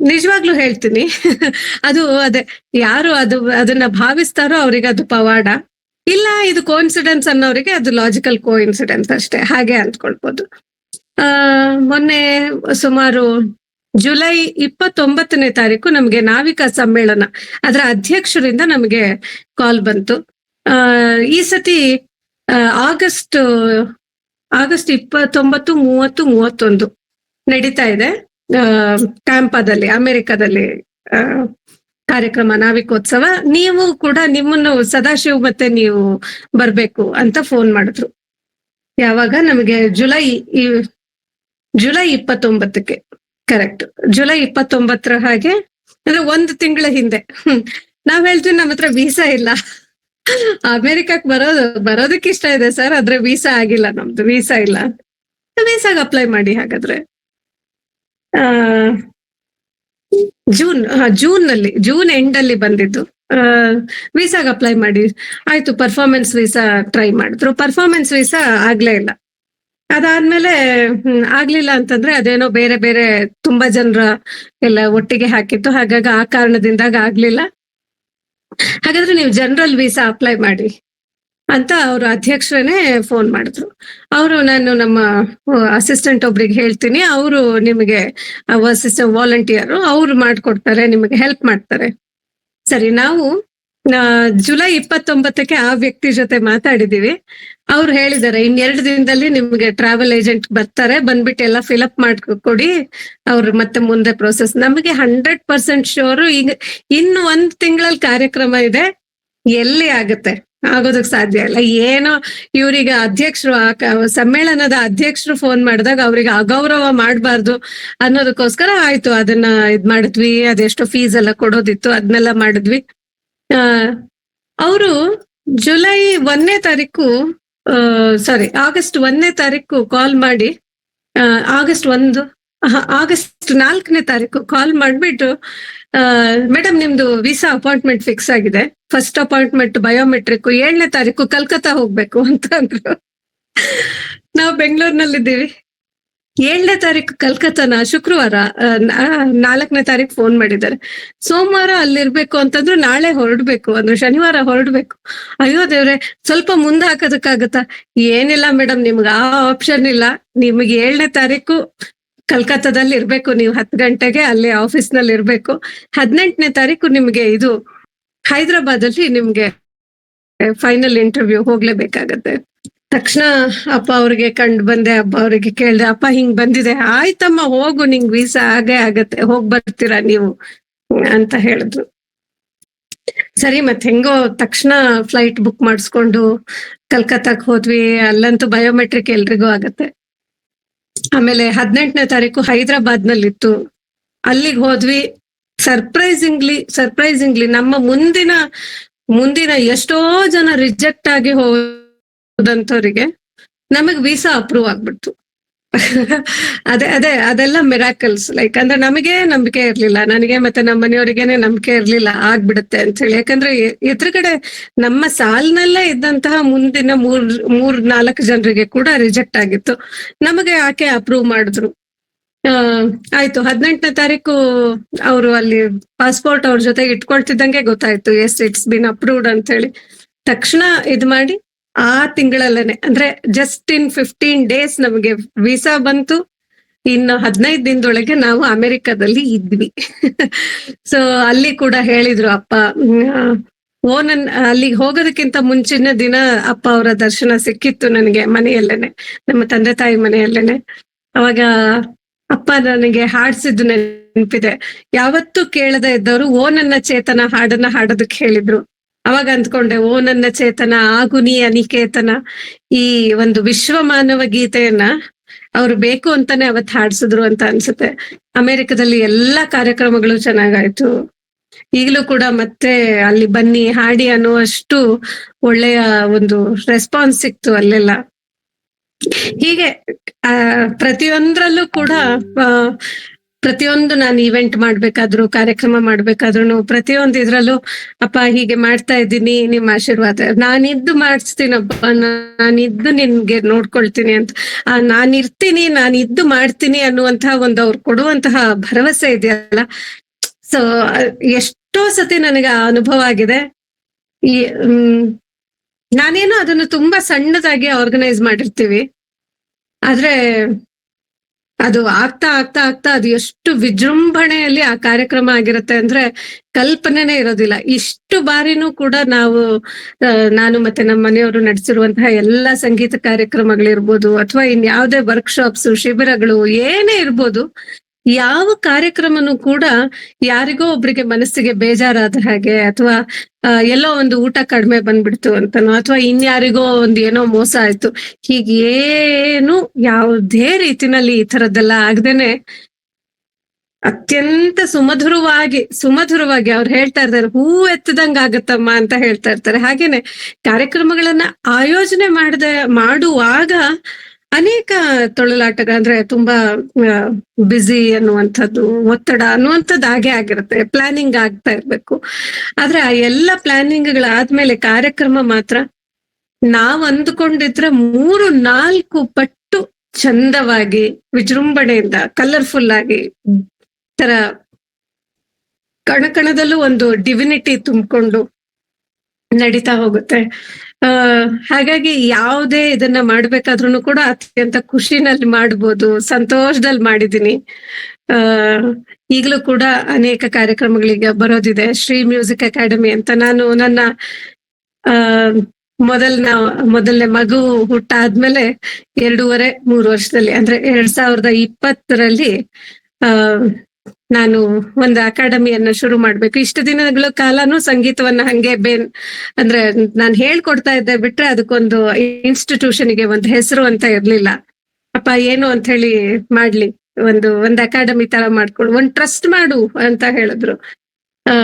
ನಿಜವಾಗ್ಲೂ ಹೇಳ್ತೀನಿ. ಅದು ಅದೇ, ಯಾರು ಅದು, ಅದನ್ನ ಭಾವಿಸ್ತಾರೋ ಅವ್ರಿಗೆ ಅದು ಪವಾಡ. ಇಲ್ಲ, ಇದು ಕೋಇನ್ಸಿಡೆನ್ಸ್ ಅನ್ನೋರಿಗೆ ಅದು ಲಾಜಿಕಲ್ ಕೋಇನ್ಸಿಡೆನ್ಸ್ ಅಷ್ಟೇ. ಹಾಗೆ ಅಂದ್ಕೊಳ್ಬೋದು. ಮೊನ್ನೆ ಸುಮಾರು ಜುಲೈ ಇಪ್ಪತ್ತೊಂಬತ್ತನೇ ತಾರೀಕು ನಮಗೆ ನಾವಿಕ ಸಮ್ಮೇಳನ ಅದರ ಅಧ್ಯಕ್ಷರಿಂದ ನಮಗೆ ಕಾಲ್ ಬಂತು. ಈ ಸತಿ ಆಗಸ್ಟ್ ಆಗಸ್ಟ್ ಇಪ್ಪತ್ತೊಂಬತ್ತು ಮೂವತ್ತು ಮೂವತ್ತೊಂದು ನಡೀತಾ ಇದೆ. ಆ, ಟ್ಯಾಂಪಾದಲ್ಲಿ ಅಮೆರಿಕದಲ್ಲಿ ಕಾರ್ಯಕ್ರಮ ನಾವಿಕೋತ್ಸವ. ನೀವು ಕೂಡ ನಿಮ್ಮನ್ನು ಸದಾಶಿವ್ ಮತ್ತೆ ನೀವು ಬರ್ಬೇಕು ಅಂತ ಫೋನ್ ಮಾಡಿದ್ರು. ಯಾವಾಗ? ನಮಗೆ ಜುಲೈ ಜುಲೈ ಇಪ್ಪತ್ತೊಂಬತ್ತಕ್ಕೆ. ಕರೆಕ್ಟ್ ಜುಲೈ ಇಪ್ಪತ್ತೊಂಬತ್ತರ ಹಾಗೆ, ಅಂದ್ರೆ ಒಂದು ತಿಂಗಳ ಹಿಂದೆ. ನಾವ್ ಹೇಳ್ತೀವಿ ನಮ್ಮ ಹತ್ರ ವೀಸಾ ಇಲ್ಲ. ಅಮೆರಿಕಕ್ ಬರೋದು ಬರೋದಕ್ಕೆ ಇಷ್ಟ ಇದೆ ಸರ್, ಆದ್ರೆ ವೀಸಾ ಆಗಿಲ್ಲ ನಮ್ದು, ವೀಸಾ ಇಲ್ಲ. ವೀಸಾಗ ಅಪ್ಲೈ ಮಾಡಿ ಹಾಗಾದ್ರೆ. ಆ ಜೂನ್ ಜೂನ್ನಲ್ಲಿ ಜೂನ್ ಎಂಡ್ ಅಲ್ಲಿ ಬಂದಿದ್ದು ವೀಸಾಗ ಅಪ್ಲೈ ಮಾಡಿ. ಆಯ್ತು ಪರ್ಫಾರ್ಮೆನ್ಸ್ ವೀಸಾ ಟ್ರೈ ಮಾಡಿದ್ರು. ಪರ್ಫಾರ್ಮೆನ್ಸ್ ವೀಸಾ ಆಗ್ಲೇ ಇಲ್ಲ. ಅದಾದ್ಮೇಲೆ ಆಗ್ಲಿಲ್ಲ ಅಂತಂದ್ರೆ ಅದೇನೋ ಬೇರೆ ಬೇರೆ ತುಂಬಾ ಜನರ ಎಲ್ಲ ಒಟ್ಟಿಗೆ ಹಾಕಿತ್ತು. ಹಾಗಾಗಿ ಆ ಕಾರಣದಿಂದಾಗ ಆಗ್ಲಿಲ್ಲ. ಹಾಗಾದ್ರೆ ನೀವು ಜನರಲ್ ವೀಸಾ ಅಪ್ಲೈ ಮಾಡಿ ಅಂತ ಅವ್ರ ಅಧ್ಯಕ್ಷರೇ ಫೋನ್ ಮಾಡಿದ್ರು. ಅವರು ನಾನು ನಮ್ಮ ಅಸಿಸ್ಟೆಂಟ್ ಒಬ್ರಿಗೆ ಹೇಳ್ತೀನಿ. ಅವರು ನಿಮಗೆ ವಾಲಂಟಿಯರ್, ಅವ್ರು ಮಾಡ್ಕೊಡ್ತಾರೆ, ನಿಮಗೆ ಹೆಲ್ಪ್ ಮಾಡ್ತಾರೆ. ಸರಿ, ನಾವು ಜುಲೈ ಇಪ್ಪತ್ತೊಂಬತ್ತಕ್ಕೆ ಆ ವ್ಯಕ್ತಿ ಜೊತೆ ಮಾತಾಡಿದೀವಿ ಅವ್ರು ಹೇಳಿದ್ದಾರೆ ಇನ್ನೆರಡು ದಿನದಲ್ಲಿ ನಿಮ್ಗೆ ಟ್ರಾವೆಲ್ ಏಜೆಂಟ್ ಬರ್ತಾರೆ, ಬಂದ್ಬಿಟ್ಟು ಎಲ್ಲ ಫಿಲಪ್ ಮಾಡ್ಕೊಡಿ, ಅವ್ರು ಮತ್ತೆ ಮುಂದೆ ಪ್ರೊಸೆಸ್ ನಮಗೆ ಹಂಡ್ರೆಡ್ ಪರ್ಸೆಂಟ್ ಶೋರು ಈಗ ಇನ್ನು ಒಂದ್ ತಿಂಗಳಲ್ಲಿ ಕಾರ್ಯಕ್ರಮ ಇದೆ, ಎಲ್ಲಿ ಆಗುತ್ತೆ? ಆಗೋದಕ್ ಸಾಧ್ಯ ಇಲ್ಲ. ಏನೋ ಇವ್ರಿಗೆ ಅಧ್ಯಕ್ಷರು ಆ ಸಮ್ಮೇಳನದ ಅಧ್ಯಕ್ಷರು ಫೋನ್ ಮಾಡಿದಾಗ ಅವ್ರಿಗೆ ಅಗೌರವ ಮಾಡಬಾರ್ದು ಅನ್ನೋದಕ್ಕೋಸ್ಕರ ಆಯ್ತು, ಅದನ್ನ ಇದ್ ಮಾಡಿದ್ವಿ, ಅದೆಷ್ಟೋ ಫೀಸ್ ಎಲ್ಲ ಕೊಡೋದಿತ್ತು ಅದನ್ನೆಲ್ಲ ಮಾಡಿದ್ವಿ. ಅವರು ಜುಲೈ ಒಂದನೇ ತಾರೀಕು ಸಾರಿ ಆಗಸ್ಟ್ ಒಂದನೇ ತಾರೀಕು ಕಾಲ್ ಮಾಡಿ ಆಗಸ್ಟ್ ಒಂದು ಆಗಸ್ಟ್ ನಾಲ್ಕನೇ ತಾರೀಕು ಕಾಲ್ ಮಾಡ್ಬಿಟ್ಟು ಮೇಡಮ್ ನಿಮ್ದು ವೀಸಾ ಅಪಾಯಿಂಟ್ಮೆಂಟ್ ಫಿಕ್ಸ್ ಆಗಿದೆ. ಫಸ್ಟ್ ಅಪಾಯಿಂಟ್ಮೆಂಟ್ ಬಯೋಮೆಟ್ರಿಕ್ ಏಳನೇ ತಾರೀಕು ಕಲ್ಕತ್ತಾ ಹೋಗ್ಬೇಕು ಅಂತ ಅಂದ್ರು. ನಾವು ಬೆಂಗಳೂರಿನಲ್ಲಿದ್ದೀವಿ. ಏಳನೇ ತಾರೀಕು ಕಲ್ಕತ್ತಾನ? ಶುಕ್ರವಾರ? ನಾಲ್ಕನೇ ತಾರೀಕು ಫೋನ್ ಮಾಡಿದ್ದಾರೆ. ಸೋಮವಾರ ಅಲ್ಲಿರ್ಬೇಕು ಅಂತಂದ್ರು ನಾಳೆ ಹೊರಡ್ಬೇಕು, ಅಂದ್ರೆ ಶನಿವಾರ ಹೊರಡ್ಬೇಕು. ಅಯ್ಯೋ ದೇವ್ರೆ, ಸ್ವಲ್ಪ ಮುಂದೆ ಹಾಕೋದಕ್ಕಾಗತ್ತಾ? ಏನಿಲ್ಲ ಮೇಡಮ್ ನಿಮ್ಗೆ ಆ ಆಪ್ಷನ್ ಇಲ್ಲ. ನಿಮ್ಗೆ ಏಳನೇ ತಾರೀಕು ಕಲ್ಕತ್ತಾದಲ್ಲಿ ಇರ್ಬೇಕು. ನೀವು ಹತ್ತು ಗಂಟೆಗೆ ಅಲ್ಲಿ ಆಫೀಸ್ನಲ್ಲಿ ಇರ್ಬೇಕು. ಹದಿನೆಂಟನೇ ತಾರೀಕು ನಿಮ್ಗೆ ಇದು ಹೈದರಾಬಾದ್ ಅಲ್ಲಿ ನಿಮ್ಗೆ ಫೈನಲ್ ಇಂಟರ್ವ್ಯೂ ಹೋಗ್ಲೇಬೇಕಾಗತ್ತೆ. ತಕ್ಷಣ ಅಪ್ಪ ಅವ್ರಿಗೆ ಕಂಡು ಬಂದೆ, ಅಪ್ಪ ಅವ್ರಿಗೆ ಕೇಳ್ದೆ, ಅಪ್ಪ ಹಿಂಗ್ ಬಂದಿದೆ, ಆಯ್ತಮ್ಮ ಹೋಗು, ನಿಂಗ್ ವೀಸಾ ಆಗೇ ಆಗತ್ತೆ, ಹೋಗ್ ಬರ್ತೀರಾ ನೀವು? ಅಂತ ಹೇಳಿದ್ರು. ಸರಿ, ಮತ್ ಹೆಂಗೋ ತಕ್ಷಣ ಫ್ಲೈಟ್ ಬುಕ್ ಮಾಡಿಸ್ಕೊಂಡು ಕಲ್ಕತ್ತಾಕ್ ಹೋದ್ವಿ. ಅಲ್ಲಂತೂ ಬಯೋಮೆಟ್ರಿಕ್ ಎಲ್ರಿಗೂ ಆಗತ್ತೆ. ಆಮೇಲೆ ಹದಿನೆಂಟನೇ ತಾರೀಕು ಹೈದ್ರಾಬಾದ್ ನಲ್ಲಿತ್ತು ಅಲ್ಲಿಗೆ ಹೋದ್ವಿ. ಸರ್ಪ್ರೈಸಿಂಗ್ಲಿ ಸರ್ಪ್ರೈಸಿಂಗ್ಲಿ ನಮ್ಮ ಮುಂದಿನ ಮುಂದಿನ ಎಷ್ಟೋ ಜನ ರಿಜೆಕ್ಟ್ ಆಗಿ ಹೋದಂತವ್ರಿಗೆ ನಮಗ್ ವೀಸಾ ಅಪ್ರೂವ್ ಆಗ್ಬಿಡ್ತು. ಅದೇ ಅದೇ, ಅದೆಲ್ಲ ಮಿರಾಕಲ್ಸ್ ಲೈಕ್ ಅಂದ್ರೆ ನಮಗೆ ನಂಬಿಕೆ ಇರ್ಲಿಲ್ಲ. ನನಗೆ ಮತ್ತೆ ನಮ್ಮ ಮನೆಯವರಿಗೇನೆ ನಂಬಿಕೆ ಇರ್ಲಿಲ್ಲ. ಆಗ್ಬಿಡುತ್ತೆ ಅಂತ ಹೇಳಿ ಯಾಕಂದ್ರೆ ಎದುರುಗಡೆ ನಮ್ಮ ಸಾಲ್ನಲ್ಲೇ ಇದ್ದಂತಹ ಮುಂದಿನ ಮೂರ್ ಮೂರ್, ನಾಲ್ಕು ಜನರಿಗೆ ಕೂಡ ರಿಜೆಕ್ಟ್ ಆಗಿತ್ತು. ನಮಗೆ ಆಕೆ ಅಪ್ರೂವ್ ಮಾಡಿದ್ರು. ಆಯ್ತು. ಹದಿನೆಂಟನೇ ತಾರೀಕು ಅವರು ಅಲ್ಲಿ ಪಾಸ್ಪೋರ್ಟ್ ಅವ್ರ ಜೊತೆ ಇಟ್ಕೊಳ್ತಿದ್ದಂಗೆ ಗೊತ್ತಾಯ್ತು. ಎಸ್ ಇಟ್ಸ್ ಬಿನ್ ಅಪ್ರೂವ್ಡ್ ಅಂತ ಹೇಳಿ ತಕ್ಷಣ ಇದ್ ಮಾಡಿ ಆ ತಿಂಗಳಲ್ಲೇನೆ. ಅಂದ್ರೆ ಜಸ್ಟ್ ಇನ್ ಫಿಫ್ಟೀನ್ ಡೇಸ್ ನಮಗೆ ವೀಸಾ ಬಂತು. ಇನ್ನು ಹದಿನೈದು ದಿನದೊಳಗೆ ನಾವು ಅಮೆರಿಕದಲ್ಲಿ ಇದ್ವಿ. ಸೊ ಅಲ್ಲಿ ಕೂಡ ಹೇಳಿದ್ರು ಅಪ್ಪ ಓನನ್ ಅಲ್ಲಿಗೆ ಹೋಗೋದಕ್ಕಿಂತ ಮುಂಚಿನ ದಿನ ಅಪ್ಪ ಅವರ ದರ್ಶನ ಸಿಕ್ಕಿತ್ತು ನನಗೆ ಮನೆಯಲ್ಲೇನೆ, ನಮ್ಮ ತಂದೆ ತಾಯಿ ಮನೆಯಲ್ಲೇನೆ. ಅವಾಗ ಅಪ್ಪ ನನಗೆ ಹಾಡ್ಸಿದ್ದು ನೆನಪಿದೆ. ಯಾವತ್ತೂ ಕೇಳದೆ ಇದ್ದವರು, ಓ ಚೇತನ ಹಾಡನ್ನ ಹಾಡೋದಕ್ಕೆ ಹೇಳಿದ್ರು. ಅವಾಗ ಅಂದ್ಕೊಂಡೆ, ಓ, ನನ್ನ ಚೇತನ ಆಗು ನೀ ಅನಿಕೇತನ ಈ ಒಂದು ವಿಶ್ವ ಮಾನವ ಗೀತೆಯನ್ನ ಅವ್ರು ಬೇಕು ಅಂತಾನೆ ಅವತ್ ಹಾಡ್ಸಿದ್ರು ಅಂತ ಅನ್ಸುತ್ತೆ. ಅಮೆರಿಕದಲ್ಲಿ ಎಲ್ಲಾ ಕಾರ್ಯಕ್ರಮಗಳು ಚೆನ್ನಾಗಾಯ್ತು. ಈಗಲೂ ಕೂಡ ಮತ್ತೆ ಅಲ್ಲಿ ಬನ್ನಿ, ಹಾಡಿ ಅನ್ನುವಷ್ಟು ಒಳ್ಳೆಯ ಒಂದು ರೆಸ್ಪಾನ್ಸ್ ಸಿಕ್ತು ಅಲ್ಲೆಲ್ಲ. ಹೀಗೆ ಪ್ರತಿಯೊಂದ್ರಲ್ಲೂ ಕೂಡ ಪ್ರತಿಯೊಂದು ನಾನು ಇವೆಂಟ್ ಮಾಡ್ಬೇಕಾದ್ರು, ಕಾರ್ಯಕ್ರಮ ಮಾಡ್ಬೇಕಾದ್ರು ಪ್ರತಿಯೊಂದು ಇದ್ರಲ್ಲೂ, ಅಪ್ಪ, ಹೀಗೆ ಮಾಡ್ತಾ ಇದ್ದೀನಿ, ನಿಮ್ಮ ಆಶೀರ್ವಾದ. ನಾನಿದ್ದು ಮಾಡಿಸ್ತೀನಪ್ಪ, ನಾನಿದ್ದು ನಿನ್ಗೆ ನೋಡ್ಕೊಳ್ತೀನಿ ಅಂತ. ಆ, ನಾನಿರ್ತೀನಿ, ನಾನಿದ್ದು ಮಾಡ್ತೀನಿ ಅನ್ನುವಂತಹ ಒಂದು ಅವ್ರು ಕೊಡುವಂತಹ ಭರವಸೆ ಇದೆಯಲ್ಲ? ಸೊ ಎಷ್ಟೋ ಸತಿ ನನಗೆ ಆ ಅನುಭವ ಆಗಿದೆ. ಈ ನಾನೇನೋ ಅದನ್ನು ತುಂಬಾ ಸಣ್ಣದಾಗಿ ಆರ್ಗನೈಸ್ ಮಾಡಿರ್ತೀವಿ. ಆದ್ರೆ ಅದು ಆಗ್ತಾ ಆಗ್ತಾ ಆಗ್ತಾ ಅದು ಎಷ್ಟು ವಿಜೃಂಭಣೆಯಲ್ಲಿ ಆ ಕಾರ್ಯಕ್ರಮ ಆಗಿರುತ್ತೆ ಅಂದ್ರೆ ಕಲ್ಪನೆನೇ ಇರೋದಿಲ್ಲ. ಇಷ್ಟು ಬಾರಿನೂ ಕೂಡ ನಾವು ನಾನು ಮತ್ತೆ ನಮ್ಮ ಮನೆಯವರು ನಡೆಸಿರುವಂತಹ ಎಲ್ಲಾ ಸಂಗೀತ ಕಾರ್ಯಕ್ರಮಗಳಿರ್ಬೋದು ಅಥವಾ ಇನ್ಯಾವುದೇ ವರ್ಕ್ಶಾಪ್ಸ್ ಶಿಬಿರಗಳು ಏನೇ ಇರ್ಬೋದು ಯಾವ ಕಾರ್ಯಕ್ರಮನೂ ಕೂಡ ಯಾರಿಗೋ ಒಬ್ರಿಗೆ ಮನಸ್ಸಿಗೆ ಬೇಜಾರಾದ ಹಾಗೆ ಅಥವಾ ಎಲ್ಲೋ ಒಂದು ಊಟ ಕಡಿಮೆ ಬಂದ್ಬಿಡ್ತು ಅಂತನೋ ಅಥವಾ ಇನ್ಯಾರಿಗೋ ಒಂದು ಏನೋ ಮೋಸ ಆಯ್ತು ಹೀಗೇನು ಯಾವುದೇ ರೀತಿನಲ್ಲಿ ಈ ತರದ್ದೆಲ್ಲ ಆಗ್ದೇನೆ ಅತ್ಯಂತ ಸುಮಧುರವಾಗಿ ಸುಮಧುರವಾಗಿ ಅವ್ರು ಹೇಳ್ತಾ ಇರ್ತಾರೆ, ಹೂ ಎತ್ತದಂಗ ಆಗತ್ತಮ್ಮ ಅಂತ ಹೇಳ್ತಾ ಇರ್ತಾರೆ. ಹಾಗೇನೆ ಕಾರ್ಯಕ್ರಮಗಳನ್ನ ಆಯೋಜನೆ ಮಾಡದೆ, ಮಾಡುವಾಗ ಅನೇಕ ತೊಳಲಾಟಗಳು ಅಂದ್ರೆ ತುಂಬಾ ಬ್ಯುಸಿ ಅನ್ನುವಂಥದ್ದು, ಒತ್ತಡ ಅನ್ನುವಂಥದ್ದು ಹಾಗೆ ಆಗಿರುತ್ತೆ. ಪ್ಲಾನಿಂಗ್ ಆಗ್ತಾ ಇರ್ಬೇಕು. ಆದ್ರೆ ಆ ಎಲ್ಲ ಪ್ಲಾನಿಂಗ್ಗಳಾದ್ಮೇಲೆ ಕಾರ್ಯಕ್ರಮ ಮಾತ್ರ ನಾವ್ ಅಂದ್ಕೊಂಡಿದ್ರೆ ಮೂರು, ನಾಲ್ಕು ಪಟ್ಟು ಚಂದವಾಗಿ, ವಿಜೃಂಭಣೆಯಿಂದ ಕಲರ್ಫುಲ್ ಆಗಿ, ತರ ಕಣಕಣದಲ್ಲೂ ಒಂದು ಡಿವಿನಿಟಿ ತುಂಬಿಕೊಂಡು ನಡೀತಾ ಹೋಗುತ್ತೆ. ಆ, ಹಾಗಾಗಿ ಯಾವುದೇ ಇದನ್ನ ಮಾಡ್ಬೇಕಾದ್ರೂ ಕೂಡ ಅತ್ಯಂತ ಖುಷಿನಲ್ಲಿ ಮಾಡ್ಬೋದು, ಸಂತೋಷದಲ್ಲಿ ಮಾಡಿದೀನಿ ಆ, ಈಗಲೂ ಕೂಡ ಅನೇಕ ಕಾರ್ಯಕ್ರಮಗಳಿಗೆ ಬರೋದಿದೆ. ಶ್ರೀ ಮ್ಯೂಸಿಕ್ ಅಕಾಡೆಮಿ ಅಂತ ನಾನು ನನ್ನ, ಆ, ಮೊದಲನ, ಮೊದಲನೇ ಮಗು ಹುಟ್ಟಾದ್ಮೇಲೆ ಎರಡೂವರೆ, ಮೂರು ವರ್ಷದಲ್ಲಿ, ಅಂದ್ರೆ ಎರಡ್ ಸಾವಿರದ ಇಪ್ಪತ್ತರಲ್ಲಿ, ಆ ನಾನು ಒಂದು ಅಕಾಡೆಮಿಯನ್ನ ಶುರು ಮಾಡ್ಬೇಕು. ಇಷ್ಟು ದಿನಗಳ ಕಾಲನು ಸಂಗೀತವನ್ನ ಹಂಗೆ ಬೇನ್ ಅಂದ್ರೆ ನಾನು ಹೇಳ್ಕೊಡ್ತಾ ಇದ್ದೆ ಬಿಟ್ರೆ ಅದಕ್ಕೊಂದು ಇನ್ಸ್ಟಿಟ್ಯೂಷನ್ಗೆ ಒಂದು ಹೆಸರು ಅಂತ ಇರ್ಲಿಲ್ಲ. ಅಪ್ಪ ಏನು ಅಂತ ಹೇಳಿ ಮಾಡ್ಲಿ. ಒಂದು, ಒಂದ್ ಅಕಾಡೆಮಿ ತರ ಮಾಡ್ಕೊಂಡು. ಒಂದ್ ಟ್ರಸ್ಟ್ ಮಾಡು ಅಂತ ಹೇಳಿದ್ರು.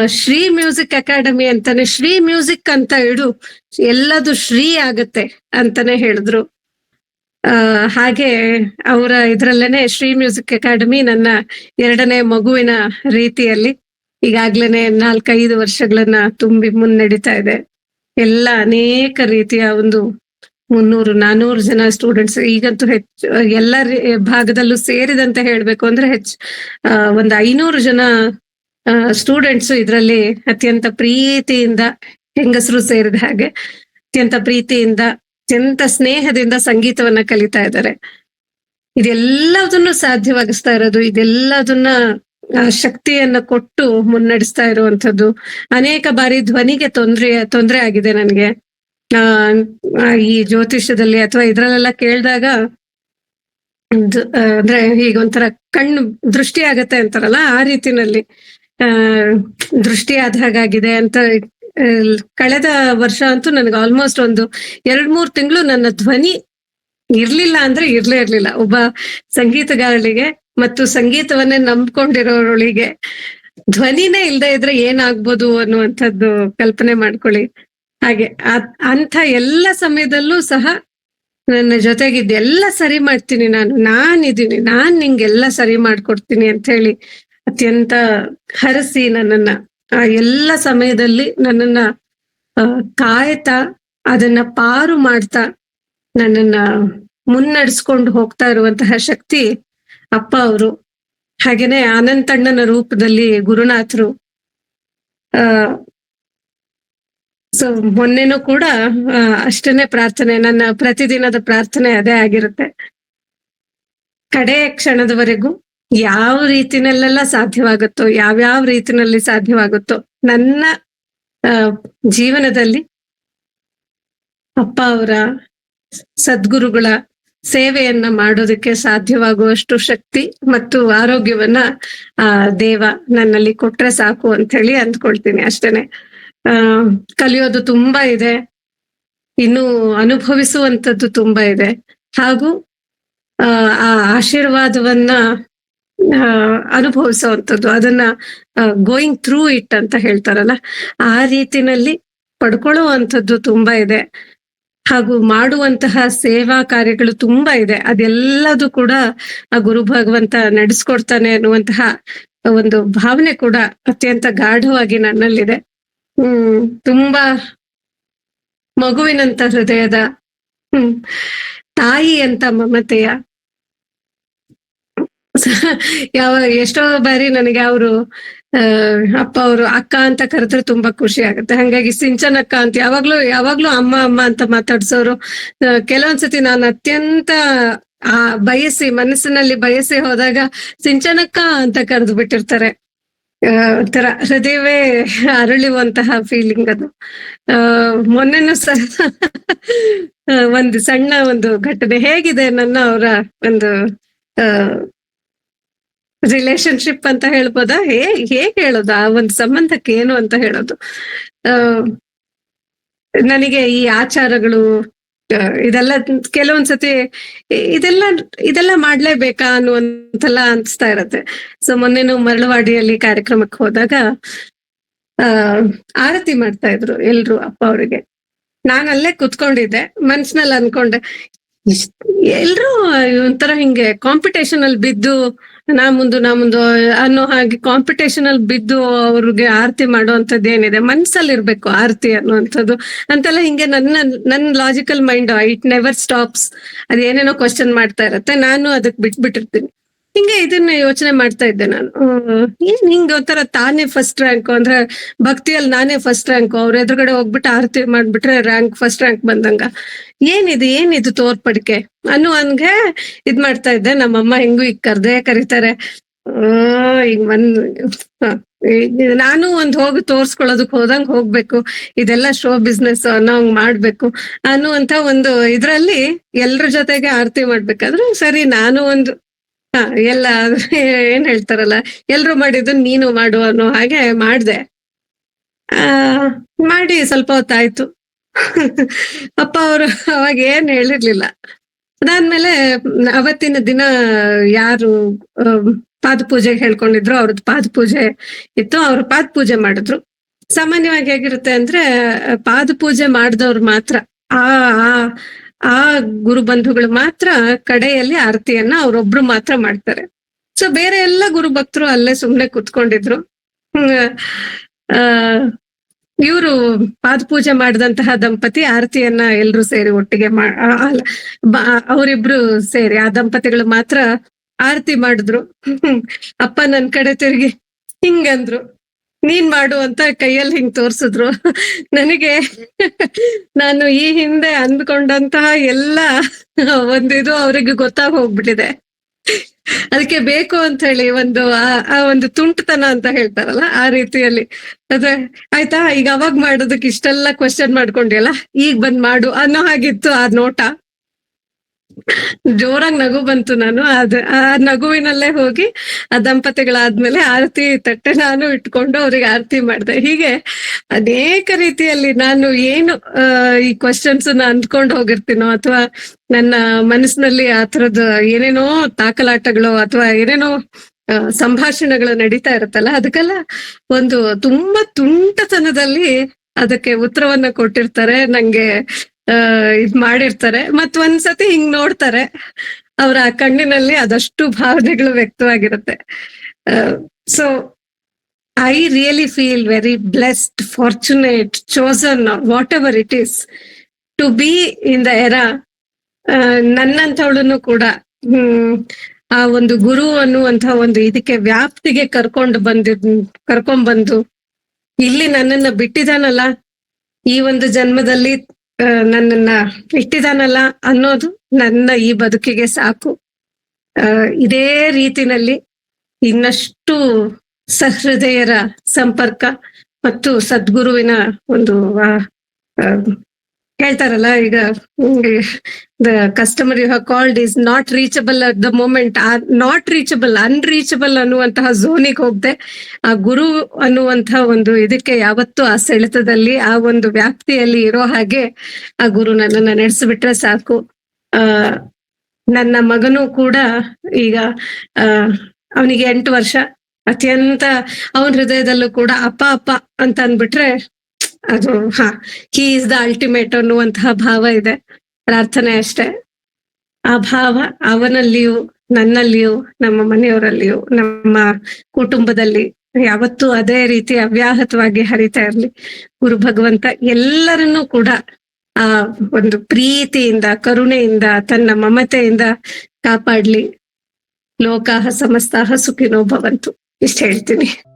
ಶ್ರೀ ಮ್ಯೂಸಿಕ್ ಅಕಾಡೆಮಿ ಅಂತಾನೆ, ಶ್ರೀ ಮ್ಯೂಸಿಕ್ ಅಂತ ಇಡು. ಎಲ್ಲದು ಶ್ರೀ ಆಗತ್ತೆ ಅಂತಾನೆ ಹೇಳಿದ್ರು. ಹಾಗೆ ಅವರ ಇದ್ರಲ್ಲೇನೆ ಶ್ರೀ ಮ್ಯೂಸಿಕ್ ಅಕಾಡೆಮಿ ನನ್ನ ಎರಡನೇ ಮಗುವಿನ ರೀತಿಯಲ್ಲಿ ಈಗಾಗ್ಲೇನೆ ನಾಲ್ಕೈದು ವರ್ಷಗಳನ್ನ ತುಂಬಿ ಮುನ್ನಡೀತಾ ಇದೆ. ಎಲ್ಲ ಅನೇಕ ರೀತಿಯ ಒಂದು ಮುನ್ನೂರು, ನಾನೂರು ಜನ ಸ್ಟೂಡೆಂಟ್ಸ್ ಈಗಂತೂ ಹೆಚ್ಚು, ಎಲ್ಲ ಭಾಗದಲ್ಲೂ ಸೇರಿದಂತೆ ಹೇಳ್ಬೇಕು ಅಂದ್ರೆ ಹೆಚ್ಚು ಒಂದು ಐನೂರು ಜನ ಸ್ಟೂಡೆಂಟ್ಸ್ ಇದರಲ್ಲಿ ಅತ್ಯಂತ ಪ್ರೀತಿಯಿಂದ ಹೆಂಗಸರು ಸೇರಿದ ಹಾಗೆ, ಅತ್ಯಂತ ಪ್ರೀತಿಯಿಂದ ಅತ್ಯಂತ ಸ್ನೇಹದಿಂದ ಸಂಗೀತವನ್ನ ಕಲಿತಾ ಇದ್ದಾರೆ. ಇದೆಲ್ಲದನ್ನು ಸಾಧ್ಯವಾಗಿಸ್ತಾ ಇರೋದು, ಇದೆಲ್ಲದನ್ನ ಶಕ್ತಿಯನ್ನ ಕೊಟ್ಟು ಮುನ್ನಡೆಸ್ತಾ ಇರುವಂತದ್ದು ಅನೇಕ ಬಾರಿ ಧ್ವನಿಗೆ ತೊಂದ್ರೆ, ತೊಂದರೆ ಆಗಿದೆ ನನಗೆ. ಆ ಈ ಜ್ಯೋತಿಷ್ಯದಲ್ಲಿ ಅಥವಾ ಇದ್ರಲ್ಲೆಲ್ಲ ಕೇಳಿದಾಗ ಅಂದ್ರೆ ಈಗ ಒಂಥರ ಕಣ್ಣು ದೃಷ್ಟಿ ಆಗತ್ತೆ ಅಂತಾರಲ್ಲ, ಆ ರೀತಿನಲ್ಲಿ, ಆ, ದೃಷ್ಟಿ ಆದ ಹಾಗಾಗಿದೆ ಅಂತ ಕಳೆದ ವರ್ಷ ಅಂತೂ ನನಗೆ ಆಲ್ಮೋಸ್ಟ್ ಒಂದು ಎರಡ್ ಮೂರ್ ತಿಂಗಳು ನನ್ನ ಧ್ವನಿ ಇರ್ಲಿಲ್ಲ ಅಂದ್ರೆ ಇರ್ಲೇ ಇರ್ಲಿಲ್ಲ. ಒಬ್ಬ ಸಂಗೀತಗಾರಳಿಗೆ ಮತ್ತು ಸಂಗೀತವನ್ನೇ ನಂಬ್ಕೊಂಡಿರೋರೊಳಿಗೆ ಧ್ವನಿನೇ ಇಲ್ದೇ ಇದ್ರೆ ಏನಾಗ್ಬೋದು ಅನ್ನುವಂಥದ್ದು ಕಲ್ಪನೆ ಮಾಡ್ಕೊಳ್ಳಿ. ಹಾಗೆ ಅಂತ ಎಲ್ಲ ಸಮಯದಲ್ಲೂ ಸಹ ನನ್ನ ಜೊತೆಗಿದ್ದ ಎಲ್ಲ ಸರಿ ಮಾಡ್ತೀನಿ ನಾನು, ನಾನಿದ್ದೀನಿ, ನಾನ್ ನಿಂಗೆಲ್ಲ ಸರಿ ಮಾಡ್ಕೊಡ್ತೀನಿ ಅಂತ ಹೇಳಿ ಅತ್ಯಂತ ಹರಸಿ ನನ್ನನ್ನ ಆ ಎಲ್ಲ ಸಮಯದಲ್ಲಿ ನನ್ನನ್ನ ಕಾಯ್ತಾ, ಅದನ್ನ ಪಾರು ಮಾಡ್ತಾ, ನನ್ನನ್ನ ಮುನ್ನಡೆಸ್ಕೊಂಡು ಹೋಗ್ತಾ ಇರುವಂತಹ ಶಕ್ತಿ ಅಪ್ಪ ಅವರು. ಹಾಗೇನೆ ಅನಂತಣ್ಣನ ರೂಪದಲ್ಲಿ ಗುರುನಾಥರು. ಆ, ಸೊ ಮೊನ್ನೆನೂ ಕೂಡ ಅಷ್ಟನ್ನೇ ಅಷ್ಟನೇ ಪ್ರಾರ್ಥನೆ, ನನ್ನ ಪ್ರತಿದಿನದ ಪ್ರಾರ್ಥನೆ ಅದೇ ಆಗಿರುತ್ತೆ. ಕಡೆ ಕ್ಷಣದವರೆಗೂ ಯಾವ ರೀತಿನಲ್ಲೆಲ್ಲ ಸಾಧ್ಯವಾಗುತ್ತೋ, ಯಾವ್ಯಾವ ರೀತಿನಲ್ಲಿ ಸಾಧ್ಯವಾಗುತ್ತೋ, ನನ್ನ ಜೀವನದಲ್ಲಿ ಅಪ್ಪ ಅವರ ಸದ್ಗುರುಗಳ ಸೇವೆಯನ್ನ ಮಾಡೋದಕ್ಕೆ ಸಾಧ್ಯವಾಗುವಷ್ಟು ಶಕ್ತಿ ಮತ್ತು ಆರೋಗ್ಯವನ್ನ, ಆ, ದೇವ ನನ್ನಲ್ಲಿ ಕೊಟ್ರೆ ಸಾಕು ಅಂತ ಹೇಳಿ ಅಂದ್ಕೊಳ್ತೀನಿ ಅಷ್ಟೇನೆ. ಆ, ಕಲಿಯೋದು ತುಂಬಾ ಇದೆ. ಇನ್ನು ಅನುಭವಿಸುವಂತದ್ದು ತುಂಬಾ ಇದೆ. ಹಾಗೂ ಆ ಆಶೀರ್ವಾದವನ್ನ ಅನುಭವಿಸುವಂಥದ್ದು, ಅದನ್ನ ಗೋಯಿಂಗ್ ಥ್ರೂ ಇಟ್ ಅಂತ ಹೇಳ್ತಾರಲ್ಲ, ಆ ರೀತಿನಲ್ಲಿ ಪಡ್ಕೊಳ್ಳುವಂಥದ್ದು ತುಂಬಾ ಇದೆ. ಹಾಗೂ ಮಾಡುವಂತಹ ಸೇವಾ ಕಾರ್ಯಗಳು ತುಂಬಾ ಇದೆ. ಅದೆಲ್ಲದು ಕೂಡ ಆ ಗುರು ಭಗವಂತ ನಡೆಸ್ಕೊಡ್ತಾನೆ ಅನ್ನುವಂತಹ ಒಂದು ಭಾವನೆ ಕೂಡ ಅತ್ಯಂತ ಗಾಢವಾಗಿ ನನ್ನಲ್ಲಿದೆ. ಹ್ಮ್, ತುಂಬಾ ಮಗುವಿನಂತ ಹೃದಯದ, ಹ್ಮ್, ತಾಯಿ ಅಂತ ಮಮತೆಯ ಯಾವ ಎಷ್ಟೋ ಬಾರಿ ನನಗೆ ಅವರು ಅಪ್ಪ ಅವರು, ಅಕ್ಕ ಅಂತ ಕರೆದ್ರೆ ತುಂಬಾ ಖುಷಿ ಆಗುತ್ತೆ. ಹಂಗಾಗಿ ಸಿಂಚನ್ ಅಕ್ಕ ಅಂತ ಯಾವಾಗ್ಲೂ ಯಾವಾಗ್ಲೂ ಅಮ್ಮ ಅಮ್ಮ ಅಂತ ಮಾತಾಡ್ಸೋರು ಕೆಲವೊಂದ್ಸತಿ ನಾನು ಅತ್ಯಂತ, ಆ, ಬಯಸಿ, ಮನಸ್ಸಿನಲ್ಲಿ ಬಯಸಿ ಹೋದಾಗ ಸಿಂಚನಕ್ಕ ಅಂತ ಕರೆದು ಬಿಟ್ಟಿರ್ತಾರೆ. ಒಂಥರ ಹೃದಯವೇ ಅರಳುವಂತಹ ಫೀಲಿಂಗ್ ಅದು. ಮೊನ್ನೆನೂ ಸಹ ಒಂದು ಸಣ್ಣ ಒಂದು ಘಟನೆ ಹೇಗಿದೆ ನನ್ನ ಅವರ ಒಂದು ರಿಲೇಶನ್ಶಿಪ್ ಅಂತ ಹೇಳ್ಬೋದಾ? ಹೇ, ಹೇಗ್ ಹೇಳೋದು? ಆ ಒಂದು ಸಂಬಂಧಕ್ಕೆ ಏನು ಅಂತ ಹೇಳೋದು? ನನಗೆ ಈ ಆಚಾರಗಳು ಇದೆಲ್ಲ ಕೆಲವೊಂದ್ಸತಿ ಇದೆಲ್ಲ ಇದೆಲ್ಲ ಮಾಡ್ಲೇಬೇಕಾ ಅನ್ನುವಂತೆಲ್ಲ ಅನ್ಸ್ತಾ ಇರತ್ತೆ. ಸೊ ಮೊನ್ನೆನು ಮರಳವಾಡಿಯಲ್ಲಿ ಕಾರ್ಯಕ್ರಮಕ್ಕೆ ಹೋದಾಗ, ಆ, ಆರತಿ ಮಾಡ್ತಾ ಇದ್ರು ಎಲ್ರು ಅಪ್ಪ ಅವರಿಗೆ. ನಾನು ಅಲ್ಲೇ ಕುತ್ಕೊಂಡಿದ್ದೆ, ಮನ್ಸಿನಲ್ಲಿ ಅನ್ಕೊಂಡೆ, ಎಲ್ರು ಒಂಥರ ಹಿಂಗೆ ಕಾಂಪಿಟೇಷನ್ ಅಲ್ಲಿ ಬಿದ್ದು ನಾ ಮುಂದು ನಾ ಮುಂದು, ಅನ್ನೋ ಹಾಗೆ ಕಾಂಪಿಟೇಷನ್ ಅಲ್ಲಿ ಬಿದ್ದು ಅವ್ರಿಗೆ ಆರತಿ ಮಾಡುವಂತದ್ದು ಏನಿದೆ, ಮನ್ಸಲ್ಲಿ ಇರ್ಬೇಕು ಆರತಿ ಅನ್ನುವಂಥದ್ದು. ಅಂತೆಲ್ಲ ಹಿಂಗೆ ನನ್ನ ನನ್ನ logical mind it never stops. ಅದೇನೇನೋ question ಮಾಡ್ತಾ ಇರತ್ತೆ, ನಾನು ಅದಕ್ಕೆ ಬಿಟ್ಬಿಟ್ಟಿರ್ತೀನಿ. ಹಿಂಗೆ ಇದನ್ನ ಯೋಚನೆ ಮಾಡ್ತಾ ಇದ್ದೆ ನಾನು. ಏನ್ ಹಿಂಗ ಒಂಥರ ತಾನೇ ಫಸ್ಟ್ ರ್ಯಾಂಕ್ ಅಂದ್ರೆ ಭಕ್ತಿಯಲ್ಲಿ ನಾನೇ ಫಸ್ಟ್ ರ್ಯಾಂಕ್ ಅವ್ರ ಎದುರುಗಡೆ ಹೋಗ್ಬಿಟ್ಟು ಆರತಿ ಮಾಡ್ಬಿಟ್ರೆ ರ್ಯಾಂಕ್ ಫಸ್ಟ್ ರ್ಯಾಂಕ್ ಬಂದಂಗ. ಏನಿದು ಏನಿದು ತೋರ್ಪಡಿಕೆ? ಅನ್ನೋ ಹಂಗೆ ಇದ್ ಮಾಡ್ತಾ ಇದ್ದೆ, ನಮ್ಮಮ್ಮ ಹೆಂಗು ಈಗ ಕರ್ದೇ ಕರೀತಾರೆ. ಈಗ ಬಂದ್ ನಾನು ಒಂದ್ ಹೋಗಿ ತೋರ್ಸ್ಕೊಳ್ಳೋದಕ್ ಹೋದಂಗ್ ಹೋಗ್ಬೇಕು. ಇದೆಲ್ಲ ಶೋ ಬಿಸ್ನೆಸ್ ಅನ್ನೋ ಹಂಗ್ ಮಾಡ್ಬೇಕು. ಅನ್ನುವಂತ ಒಂದು ಇದ್ರಲ್ಲಿ ಎಲ್ರ ಜೊತೆಗೆ ಆರತಿ ಮಾಡ್ಬೇಕಾದ್ರೆ ಸರಿ, ನಾನು ಒಂದು ಹ ಎಲ್ಲ ಏನ್ ಹೇಳ್ತಾರಲ್ಲ, ಎಲ್ರು ಮಾಡಿದ್ದು ನೀನು ಮಾಡು ಅನ್ನೋ ಹಾಗೆ ಮಾಡ್ದೆ. ಆ, ಮಾಡಿ ಸ್ವಲ್ಪ ಹೊತ್ತಾಯ್ತು. ಅಪ್ಪ ಅವರು ಅವಾಗ ಏನ್ ಹೇಳಿರ್ಲಿಲ್ಲ. ಅದಾದ್ಮೇಲೆ ಅವತ್ತಿನ ದಿನ ಯಾರು ಪಾದ ಪೂಜೆಗೆ ಹೇಳ್ಕೊಂಡಿದ್ರು, ಅವ್ರದ್ದು ಪಾದ ಪೂಜೆ ಇತ್ತು, ಅವ್ರು ಪಾದ ಪೂಜೆ ಮಾಡಿದ್ರು. ಸಾಮಾನ್ಯವಾಗಿ ಹೇಗಿರುತ್ತೆ ಅಂದ್ರೆ ಪಾದ ಪೂಜೆ ಮಾಡಿದವ್ರು ಮಾತ್ರ. ಆ ಆ- ಗುರು ಬಂಧುಗಳು ಮಾತ್ರ ಕಡೆಯಲ್ಲಿ ಆರತಿಯನ್ನ ಅವ್ರೊಬ್ರು ಮಾತ್ರ ಮಾಡ್ತಾರೆ. ಸೊ ಬೇರೆ ಎಲ್ಲ ಗುರು ಭಕ್ತರು ಅಲ್ಲೇ ಸುಮ್ನೆ ಕುತ್ಕೊಂಡಿದ್ರು. ಇವರು ಪಾದ ಪೂಜೆ ಮಾಡಿದಂತಹ ದಂಪತಿ ಆರತಿಯನ್ನ ಎಲ್ರು ಸೇರಿ ಒಟ್ಟಿಗೆ ಅವರಿಬ್ರು ಸೇರಿ ಆ ದಂಪತಿಗಳು ಮಾತ್ರ ಆರತಿ ಮಾಡಿದ್ರು. ಅಪ್ಪ ನನ್ ಕಡೆ ತಿರುಗಿ ಹಿಂಗಂದ್ರು. ನೀನ್ ಮಾಡು ಅಂತ ಕೈಯಲ್ಲಿ ಹಿಂಗ್ ತೋರ್ಸಿದ್ರು. ನನಗೆ ನಾನು ಈ ಹಿಂದೆ ಅಂದ್ಕೊಂಡಂತಹ ಎಲ್ಲ ಒಂದಿದು ಅವ್ರಿಗೆ ಗೊತ್ತಾಗ್ ಹೋಗ್ಬಿಟ್ಟಿದೆ ಅದಕ್ಕೆ ಬೇಕು ಅಂತ ಹೇಳಿ ಒಂದು ಆ- ಒಂದು ತುಂಟತನ ಅಂತ ಹೇಳ್ತಾರಲ್ಲ ಆ ರೀತಿಯಲ್ಲಿ. ಅದೇ, ಆಯ್ತಾ? ಈಗ ಅವಾಗ ಮಾಡೋದಕ್ಕೆ ಇಷ್ಟೆಲ್ಲ ಕ್ವಶನ್ ಮಾಡ್ಕೊಂಡಿಲ್ಲ ಈಗ ಬಂದ್ ಮಾಡು ಅನ್ನೋ ಹಾಗಿತ್ತು ಆ ನೋಟ. ಜೋರಾಗಿ ನಗು ಬಂತು ನಾನು. ಅದ ಆ ನಗುವಿನಲ್ಲೇ ಹೋಗಿ ಆ ದಂಪತಿಗಳಾದ್ಮೇಲೆ ಆರತಿ ತಟ್ಟೆ ನಾನು ಇಟ್ಕೊಂಡು ಅವ್ರಿಗೆ ಆರತಿ ಮಾಡಿದೆ. ಹೀಗೆ ಅನೇಕ ರೀತಿಯಲ್ಲಿ ನಾನು ಏನು ಈ ಕ್ವಶನ್ಸ್ ಅಂದ್ಕೊಂಡು ಹೋಗಿರ್ತೀನೋ ಅಥವಾ ನನ್ನ ಮನಸ್ಸಿನಲ್ಲಿ ಆ ತರದ ಏನೇನೋ ತಾಕಲಾಟಗಳು ಅಥವಾ ಏನೇನೋ ಸಂಭಾಷಣೆಗಳು ನಡೀತಾ ಇರುತ್ತಲ್ಲ, ಅದಕ್ಕೆಲ್ಲ ಒಂದು ತುಂಬಾ ತುಂಟತನದಲ್ಲಿ ಅದಕ್ಕೆ ಉತ್ತರವನ್ನ ಕೊಟ್ಟಿರ್ತಾರೆ. ನಂಗೆ ಇದ್ ಮಾಡಿರ್ತಾರೆ. ಮತ್ ಒಂದ್ಸತಿ ಹಿಂಗ್ ನೋಡ್ತಾರೆ. ಅವರ ಕಣ್ಣಿನಲ್ಲಿ ಅದಷ್ಟು ಭಾವನೆಗಳು ವ್ಯಕ್ತವಾಗಿರುತ್ತೆ. So I really feel very blessed fortunate chosen whatever it is to be in the era ನನ್ನಂಥವಳನ್ನು ಕೂಡ ಆ ಒಂದು ಗುರು ಅನ್ನುವಂತಹ ಒಂದು ಇದಕ್ಕೆ ವ್ಯಾಪ್ತಿಗೆ ಕರ್ಕೊಂಡು ಬಂದಿದ್ ಕರ್ಕೊಂಡ್ ಬಂದು ಇಲ್ಲಿ ನನ್ನನ್ನ ಬಿಟ್ಟಿದಾನಲ್ಲ? ಈ ಒಂದು ಜನ್ಮದಲ್ಲಿ ನನ್ನನ್ನ ಇಟ್ಟಿದಾನಲ್ಲ ಅನ್ನೋದು ನನ್ನ ಈ ಬದುಕಿಗೆ ಸಾಕು. ಇದೇ ರೀತಿನಲ್ಲಿ ಇನ್ನಷ್ಟು ಸಹೃದಯರ ಸಂಪರ್ಕ ಮತ್ತು ಸದ್ಗುರುವಿನ ಒಂದು ಹೇಳ್ತಾರಲ್ಲ ಈಗ the customer you have called is not reachable at the moment not reachable unreachable ಅನ್ನುವಂತಹ ಝೋನಿಗೆ ಹೋಗ್ದೆ, ಆ ಗುರು ಅನ್ನುವಂತಹ ಒಂದು ಇದಕ್ಕೆ ಯಾವತ್ತೂ ಆ ಸೆಳೆತದಲ್ಲಿ, ಆ ಒಂದು ವ್ಯಾಪ್ತಿಯಲ್ಲಿ ಇರೋ ಹಾಗೆ ಆ ಗುರು ನನ್ನನ್ನ ನಡೆಸಿಬಿಟ್ರೆ ಸಾಕು. ಆ, ನನ್ನ ಮಗನು ಕೂಡ ಈಗ ಅವನಿಗೆ ಎಂಟು ವರ್ಷ, ಅತ್ಯಂತ ಅವನ ಹೃದಯದಲ್ಲೂ ಕೂಡ ಅಪ್ಪ ಅಪ್ಪ ಅಂತ ಅಂದ್ಬಿಟ್ರೆ ಅದು ಹಾ ಹಿ ಇಸ್ ದ ಅಲ್ಟಿಮೇಟ್ ಅನ್ನುವಂತಹ ಭಾವ ಇದೆ. ಪ್ರಾರ್ಥನೆ ಅಷ್ಟೇ. ಆ ಭಾವ ಅವನಲ್ಲಿಯೂ, ನನ್ನಲ್ಲಿಯೂ, ನಮ್ಮ ಮನೆಯವರಲ್ಲಿಯೂ, ನಮ್ಮ ಕುಟುಂಬದಲ್ಲಿ ಯಾವತ್ತೂ ಅದೇ ರೀತಿ ಅವ್ಯಾಹತವಾಗಿ ಹರಿತಾ ಇರ್ಲಿ. ಗುರು ಭಗವಂತ ಎಲ್ಲರನ್ನೂ ಕೂಡ ಆ ಒಂದು ಪ್ರೀತಿಯಿಂದ, ಕರುಣೆಯಿಂದ, ತನ್ನ ಮಮತೆಯಿಂದ ಕಾಪಾಡ್ಲಿ. ಲೋಕಾಹ ಸಮಸ್ತಾಹ ಸುಖಿನೋ ಭವಂತು. ಇಷ್ಟ ಹೇಳ್ತೀನಿ.